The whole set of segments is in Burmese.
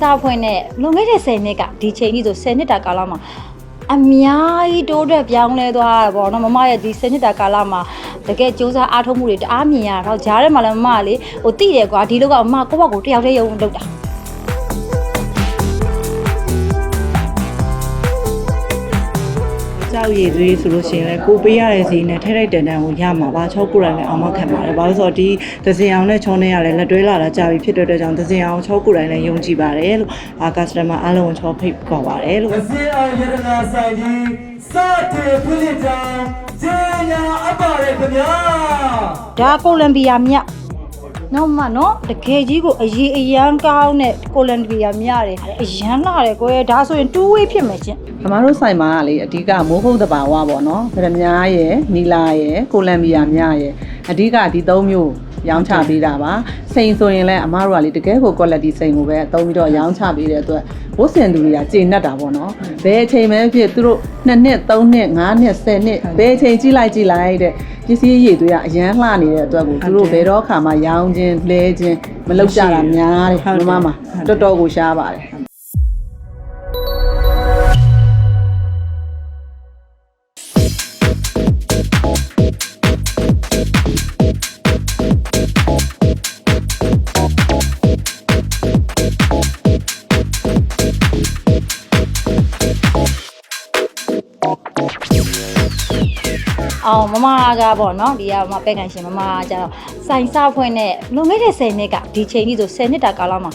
ဆိုင်စဖွင့်တဲ့လွန်ခဲ့တဲ့10နှစ်ကဒီချိန်ကြီးဆို10နှစ်တာကာလမှာအများကြီးတိုးတက်ပြောင်းလဲသွားတာပေါ့နော်မမရဲ့ဒီ10နှစ်တာကာလမှာတကယ်စူးစမ်းအားထုတ်မှုတွေတအားမြင်ရတော့ဂျားထဲမှာလည်းမမကလေဟိုတိတယ်ကွာဒီလောက်ကမမကိုယ့်ဘက်ကိုတယောက်တည်းရုံလုပ်တာ ကြောက်ရည်သွေးဆိုလို့ရှိရင်လည်းကိုပေးရတဲ့စီနဲ့ထိုက်ထိုက်တန်တန်ကိုရမှာပါချောကိုရိုင်းလည်းအောင်မခံပါတယ်ဘာလို့ဆိုတော့ဒီသစင်အောင်နဲ့ချောနဲ့ရလည်းလက်တွဲလာတာကြာပြီဖြစ်တဲ့အတွက်ကြောင့်သစင်အောင်ချောကိုရိုင်းလည်းယုံကြည်ပါတယ်လို့အာကစတမအားလုံးကိုချောဖိတ်ခေါ်ပါတယ်လို့။အစင်းအောင်ယတနာဆိုင်ကြီးစတဲ့ဖိလိတောင်ကျင်းညာအပ်ပါတယ်ခင်ဗျာ။ဒါကိုလံဘီယာမြ နော်မနော်တကယ်ကြီးကိုအရေးအရန်ကောင်းတဲ့ကိုလံဘီယာမြတယ်အရန်လာတယ်ကွယ်ဒါဆိုရင် two way ဖြစ်မယ်ရှင်အမားတို့ဆိုင်မှာကလေအဓိကမိုးကုတ်တဘာဝပေါ့နော်ဗရမ ्या ရယ်နီလာရယ်ကိုလံဘီယာမြရယ်အဓိကဒီသုံးမျိုးရောင်းချပေးတာပါစိန်ဆိုရင်လည်းအမားတို့ကလေတကယ်ကို quality စိန်ကိုပဲအသုံးပြီးတော့ရောင်းချပေးတဲ့အတွက်ဝတ်ဆင်သူတွေကကျေနပ်တာပေါ့နော်ဘယ်အချိန်မှဖြစ်သူတို့2နှစ်3နှစ်5နှစ်10နှစ်ဘယ်အချိန်ကြီးလိုက်ကြီးလိုက်တဲ့ ပစ္စည်းရည်တွေကအရန်လှနေတဲ့အတွက်ကိုသူတို့ဘယ်တော့ခါမှရောင်းခြင်းလဲခြင်းမလုပ်ကြတာများတယ်မမမတော်တော်ကိုရှားပါတယ် အောင်မမကပေါ့နော်ဒီကမပဲကန်ရှင်မမကကျတော့ဆိုင်စဖွင့်တဲ့လွန်ခဲ့တဲ့10နှစ်ကဒီချိန်ကြီးဆို10နှစ်တာကာလမှာ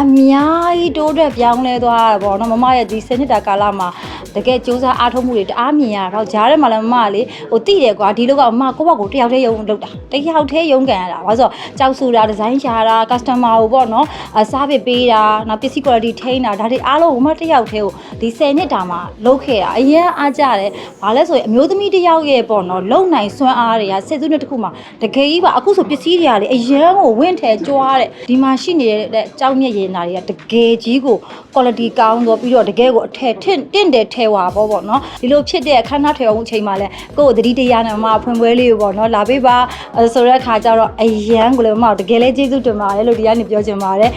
အများကြီးတိုးတက်ပြောင်းလဲသွားတာပေါ့နော်မမရဲ့ဒီ10နှစ်တာကာလမှာ တကယ်စူးစမ်းအားထုတ်မှုတွေတအားမြင်ရတော့ဂျားထဲမှာလည်းမမကလေဟိုတိတယ်ကွာဒီလောက်ကမမကိုယ့်ဘက်ကိုတယောက်တည်းရုံလုပ်တာတယောက်တည်းရုံကန်ရတာဘာလို့ဆိုတော့ကြောက်ဆူတာဒီဇိုင်းရှာတာ customer ကိုပေါ့နော်အစားပစ်ပေးတာနောက်ပစ္စည်း quality ထိန်းတာဒါတွေအားလုံးကိုမမတယောက်တည်းကိုဒီ10နှစ်တာမှာလုပ်ခဲ့တာအရင်အားကြတယ်ဘာလဲဆိုရင်အမျိုးသမီးတယောက်ရဲ့ပေါ့နော်လုံနိုင်စွမ်းအားတွေကစစ်စုနှစ်တစ်ခုမှာတကယ်ကြီးပါအခုဆိုပစ္စည်းတွေကလေအရန်ကိုဝင့်ထဲကြွားတဲ့ဒီမှာရှိနေတဲ့ကြောက်မြက်ရင်နာတွေကတကယ်ကြီးကို quality ကောင်းတော့ပြီးတော့တကယ်ကိုအထက်ထင့်တင့်တယ်ထဲဝါပေါ့ပေါ့နော်ဒီလိုဖြစ်တဲ့အခမ်းအနားထွေအောင်အချိန်မှာလဲကိုယ့်ကိုသတိတရားနဲ့မမဖွင့်ပွဲလေးကိုပေါ့နော်လာပေးပါအဲဆိုတဲ့အခါကျတော့အရန်ကိုလည်းမမတကယ်လေးကျေးဇူးတင်ပါတယ်လို့ဒီကနေပြောချင်ပါတယ်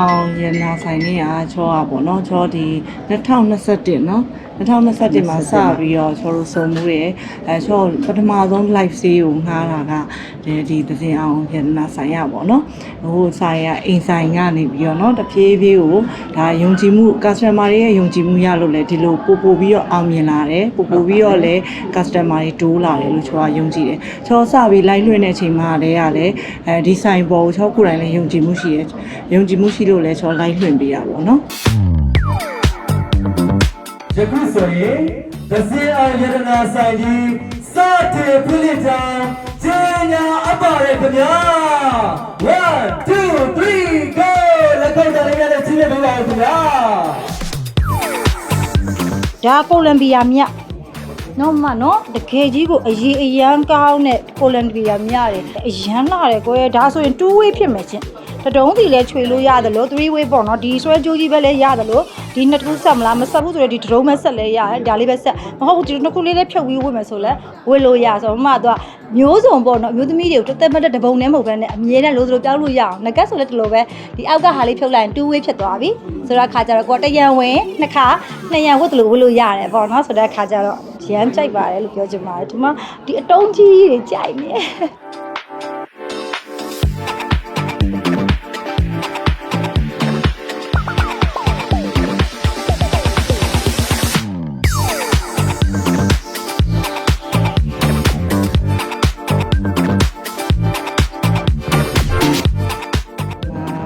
င်အောင်ရနာဆိုင်လေးကချောอ่ะပေါ့နော်ချောဒီ2021เนาะ 2021မှာစပြီးတော့ကျွန်တော်တို့စုံမှုရဲ့အဲကျွန်တော်ပထမဆုံး live sale ကိုငှားတာကဒီသတင်းအောင်ရတနာဆိုင်ရပေါ့နော်ဟိုဆိုင်ရအိမ်ဆိုင်ကနေပြီးတော့နော်တဖြည်းဖြည်းကိုဒါယုံကြည်မှု customer တွေရဲ့ယုံကြည်မှုရလို့လဲဒီလိုပို့ပို့ပြီးတော့အောင်မြင်လာတယ်ပို့ပို့ပြီးတော့လဲ customer တွေတိုးလာတယ်လို့ကျွန်တော်ယုံကြည်တယ်ကျွန်တော်စပြီး live လွှင့်တဲ့အချိန်မှာလည်းရလဲအဲဒီဆိုင်ပေါ်ကိုကျွန်တော်ကိုယ်တိုင်လည်းယုံကြည်မှုရှိရယုံကြည်မှုရှိလို့လဲကျွန်တော် live လွှင့်ပေးတာပေါ့နော် ယခုဆိုရင်ဒဇင်အောင်ယတနာဆိုင်ကြီးစတဲ့ဖိလိတောင်ကျင်းညာအပ်ပါတယ်ခင်ဗျာ1 2 3 go လက်ကောက်တယ်လေးနဲ့ချင်းနေပေးပါဦးခင်ဗျာဒါကိုလံဘီယာမြနော်မနော်တကယ်ကြီးကိုအရေးအရန်ကောင်းတဲ့ကိုလံဘီယာမြတယ်အရန်လာတယ်ကိုယ်ဒါဆိုရင် two way ဖြစ်မယ်ချင်း တတုံးစီလဲခြွေလို့ရတယ်လို့ three way ပေါ့နော်ဒီဆွဲကြိုးကြီးပဲလဲရတယ်လို့ဒီနှစ်ခုဆက်မလားမဆက်ဘူးဆိုတော့ဒီဒရုံးပဲဆက်လဲရတယ်ဒါလေးပဲဆက်မဟုတ်ဘူးဒီနှစ်ခုလေးလေးဖြုတ်ပြီးဝတ်မယ်ဆိုလဲဝတ်လို့ရဆိုတော့မမကမျိုးစုံပေါ့နော်အမျိုးသမီးတွေကိုတက်တက်မတ်တက်တပုံနဲ့မဟုတ်ဘဲနဲ့အမြဲတမ်းလို့ဆိုလို့ပြောင်းလို့ရအောင်ငကက်ဆိုလဲဒီလိုပဲဒီအောက်ကဟာလေးဖြုတ်လိုက်ရင် two way ဖြစ်သွားပြီဆိုတော့ခါကြတော့ကိုယ်တရံဝင်နှစ်ခါနှစ်ရံဝတ်တယ်လို့ဝတ်လို့ရတယ်ပေါ့နော်ဆိုတော့ခါကြတော့ရမ်းကြိုက်ပါတယ်လို့ပြောချင်ပါတယ်ဒီမှာဒီအတုံးကြီးတွေကြိုက်နေ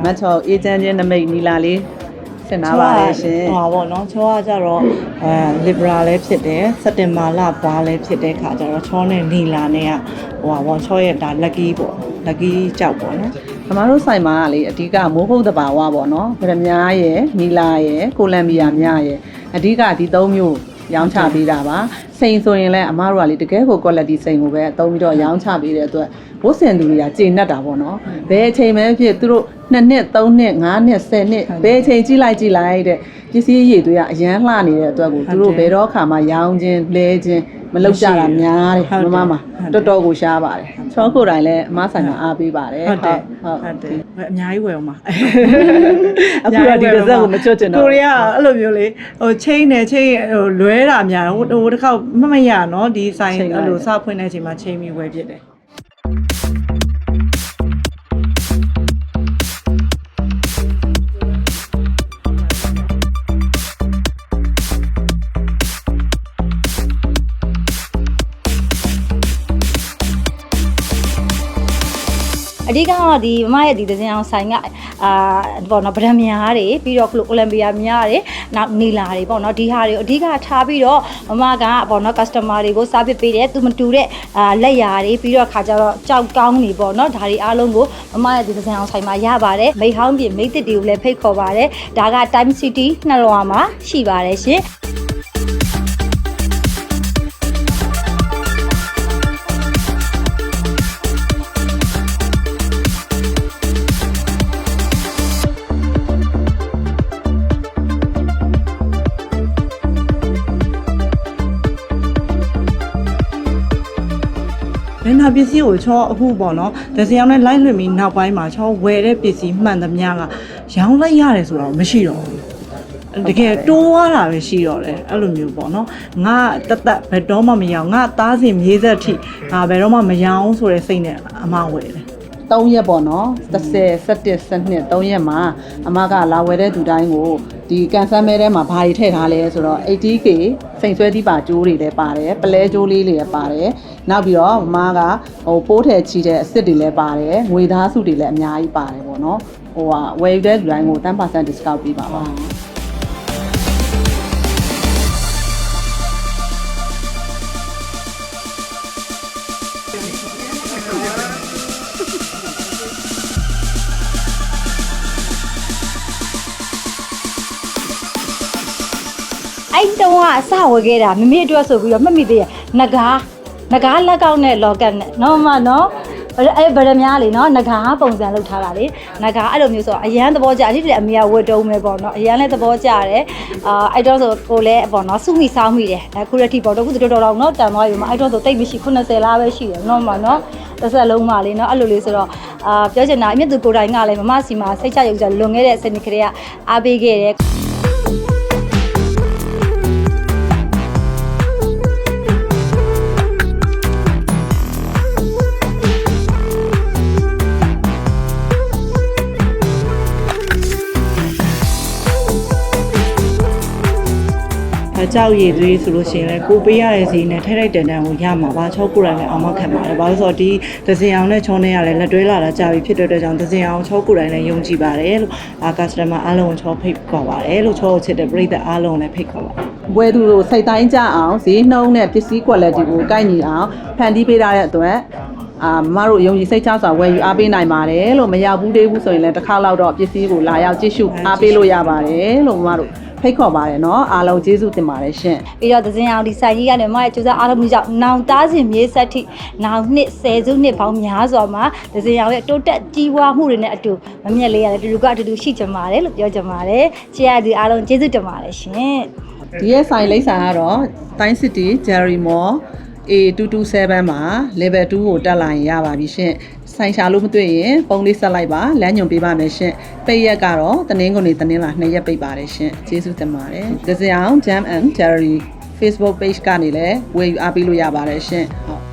မတ်ချောအေဂျင့်ချင်းနမိတ်နီလာလေးဆင်နာပါတယ်ရှင်ဟောပါတော့ချောကကြတော့အဲ liberal လည်းဖြစ်တယ်စက်တင်ဘာလပွားလည်းဖြစ်တဲ့ခါကျတော့ချောနဲ့နီလာနဲ့ကဟိုပါဘောချောရဲ့ဒါ lucky ပေါ့ lucky ကြောက်ပေါ့နော်အမားတို့ဆိုင်မှာကလေအဓိကမိုးကုတ်တဘာဝပေါ့နော်ဗရမ ्या ရယ်နီလာရယ်ကိုလံဘီယာမြရယ်အဓိကဒီသုံးမျိုး ရောင်းချပေးတာပါစိန်ဆိုရင်လည်းအမားတို့ကလေတကယ်ကို quality စိန်ကိုပဲအသုံးပြီးတော့ရောင်းချပေးတဲ့အတွက်ဝတ်ဆင်သူတွေကကျေနပ်တာပေါ့နော်ဘယ်အချိန်မှဖြစ်သူတို့2နှစ်3နှစ်5နှစ်10နှစ်ဘယ်အချိန်ကြီးလိုက်ကြီးလိုက်တဲ့ပစ္စည်းရည်တွေကအရန်လှနေတဲ့အတွက်ကိုသူတို့ဘယ်တော့ခါမှရောင်းခြင်းလဲခြင်း မလုပ်ကြတာများတယ်မမမတော်တော်ကိုရှားပါတယ်ချောကိုယ်တိုင်လည်းအမဆိုင်မှာအားပေးပါတယ်ဟုတ်တယ်ဟုတ်ဟုတ်တယ်အများကြီးဝယ်အောင်ပါအခုတော့ဒီတစ်စက်ကိုမချွတ်ချင်တော့ကိုရီးယားအဲ့လိုမျိုးလေဟိုချိန်နေချိန်ဟိုလွဲတာများဟိုဟိုတစ်ခေါက်မမရနော်ဒီဆိုင်အဲ့လိုစဖွင့်တဲ့အချိန်မှာချိန်ပြီးဝယ်ဖြစ်တယ် အဓိကတော့ဒီမမရဲ့ဒီဒဇင်အောင်ဆိုင်ကအာပေါ့နော်ဗရမ်များတွေပြီးတော့ကိုလမ်ဘီယာများတွေနောက်နီလာတွေပေါ့နော်ဒီဟာတွေကိုအဓိကထားပြီးတော့မမကပေါ့နော် customer တွေကို service ပေးတယ်သူမတူတဲ့အာလက်ရာတွေပြီးတော့ခါကြတော့ကြောက်ကောင်းနေပေါ့နော်ဒါတွေအားလုံးကိုမမရဲ့ဒီဒဇင်အောင်ဆိုင်မှာရပါတယ်မိဟောင်းပြင်မိတ်တစ်တွေကိုလည်းဖိတ်ခေါ်ပါတယ်ဒါက Time City နှစ်လွာမှာရှိပါတယ်ရှင် လင်နာပစ္စည်းကိုချောအခုပေါ့နော်ဒဇင်အောင်နဲ့လိုက်လွှင့်ပြီးနောက်ပိုင်းမှာချောဝယ်တဲ့ပစ္စည်းမှန်သမျှကရောင်းလိုက်ရတယ်ဆိုတော့မရှိတော့ဘူးတကယ်တိုးသွားတာပဲရှိတော့တယ်အဲ့လိုမျိုးပေါ့နော်ငါတသက်ဘယ်တော့မှမရောင်းငါသားစင်မြေးဆက်ထိငါဘယ်တော့မှမရောင်းဆိုတဲ့စိတ်နဲ့အမဝယ်တယ်3ရက်ပေါ့နော်30 17 12 3ရက်မှာအမကလာဝယ်တဲ့သူတိုင်းကို ဒီကန်ဆယ်မဲထဲမှာဘာတွေထည့်ထားလဲဆိုတော့ 80k စိန်ဆွဲသီးပါကျိုးတွေလည်းပါတယ်ပလဲကျိုးလေးတွေလည်းပါတယ်နောက်ပြီးတော့အမကဟိုပိုးထည့်ချီတဲ့အစ်စ်တွေလည်းပါတယ်ငွေသားစုတွေလည်းအများကြီးပါတယ်ပေါ့နော်ဟိုဟာဝယ်ယူတဲ့လူတိုင်းကို10% discount ပေးပါပါ အဲ့တုန်းကအစဝယ်ခဲ့တာမမေအတွက်ဆိုပြီးတော့မှတ်မိသေးရငကားငကားလက်ကောက်နဲ့လော်ကတ်နဲ့နော်မနော်အဲ့ဗရမများလေနော်ငကားပုံစံလုပ်ထားတာလေငကားအဲ့လိုမျိုးဆိုတော့အရန်သဘောကျအဖြစ်တဲ့အမေကဝတ်တုံးမယ်ပေါ့နော်အရန်လည်းသဘောကျတယ်အာအဲ့တော့ဆိုကိုလည်းပေါ့နော်စုမိဆောင်းမိတယ်အခုရက်ထိပေါ့တော့ခုတော်တော်တော့နော်တန်သွားပြီမအဲ့တော့ဆိုတိတ်မရှိ80လားပဲရှိတယ်နော်မနော်တစ်ဆက်လုံးပါလေနော်အဲ့လိုလေးဆိုတော့အာပြောချင်တာအမြင့်သူကိုယ်တိုင်ကလည်းမမစီမှာစိတ်ချယုံကြလွန်ခဲ့တဲ့စနေကလေးကအားပေးခဲ့တယ် ကြောက်ရည်သွေးဆိုလို့ရှိရင်လည်းကိုပေးရတဲ့စီနဲ့ထိုက်ထိုက်တန်တန်ကိုရမှာပါချောကိုယ်တိုင်လည်းအောင်မခံပါတယ်ဘာလို့ဆိုတော့ဒီဒဇင်အောင်နဲ့ချောနဲ့ရလည်းလက်တွဲလာတာကြာပြီဖြစ်တဲ့အတွက်ကြောင့်ဒဇင်အောင်ချောကိုယ်တိုင်လည်းယုံကြည်ပါတယ်လို့အာကစတမာအားလုံးကိုချောဖိတ်ခေါ်ပါတယ်လို့ချောကိုချစ်တဲ့ပရိသတ်အားလုံးကိုလည်းဖိတ်ခေါ်ပါတယ်ဝယ်သူတို့စိတ်တိုင်းကြအောင်ဈေးနှုန်းနဲ့ပစ္စည်း quality ကိုကိုက်ညီအောင်ဖန်တီးပေးထားတဲ့အတွက်အာမမတို့ယုံကြည်စိတ်ချစွာဝယ်ယူအားပေးနိုင်ပါတယ်လို့မရောက်ဘူးသေးဘူးဆိုရင်လည်းတစ်ခါလောက်တော့ပစ္စည်းကိုလာရောက်ကြည့်ရှုအားပေးလို့ရပါတယ်လို့မမတို့ ဖိတ်ခေါ်ပါတယ်နော်အားလုံးကျေးဇူးတင်ပါတယ်ရှင်ပြီးတော့သဇင်အောင်ဒီဆိုင်ကြီးကနေမရဲ့ကျူစားအားလုံးမျိုးကြောင့်နောင်သားစဉ်မြေးဆက်ထိနောင်နှစ်ဆယ်စုနှစ်ပေါင်းများစွာမှာသဇင်အောင်ရဲ့တိုးတက်ကြီးပွားမှုတွေနဲ့အတူမမြက်လေးရတယ်တူတူကအတူတူရှိကြပါတယ်လို့ပြောကြပါတယ်ချစ်ရသူအားလုံးကျေးဇူးတင်ပါတယ်ရှင်ဒီရဲ့ဆိုင်လိပ်စာကတော့တိုင်း City Jerry Mall A227 မှာ level 2ကိုတက်လာရင်ရပါပြီရှင်ဆိုင်ရှာလို့မတွေ့ရင်ပုံလေးဆက်လိုက်ပါလမ်းညွန်ပေးပါမယ်ရှင်ပိတ်ရက်ကတော့တနင်္ဂနွေတနင်္လာနှစ်ရက်ပိတ်ပါတယ်ရှင်ကျေးဇူးတင်ပါတယ်ဒဇင်အောင် Jam and Jerry Facebook page ကနေလည်းဝယ်ယူအားပေးလို့ရပါတယ်ရှင်ဟုတ်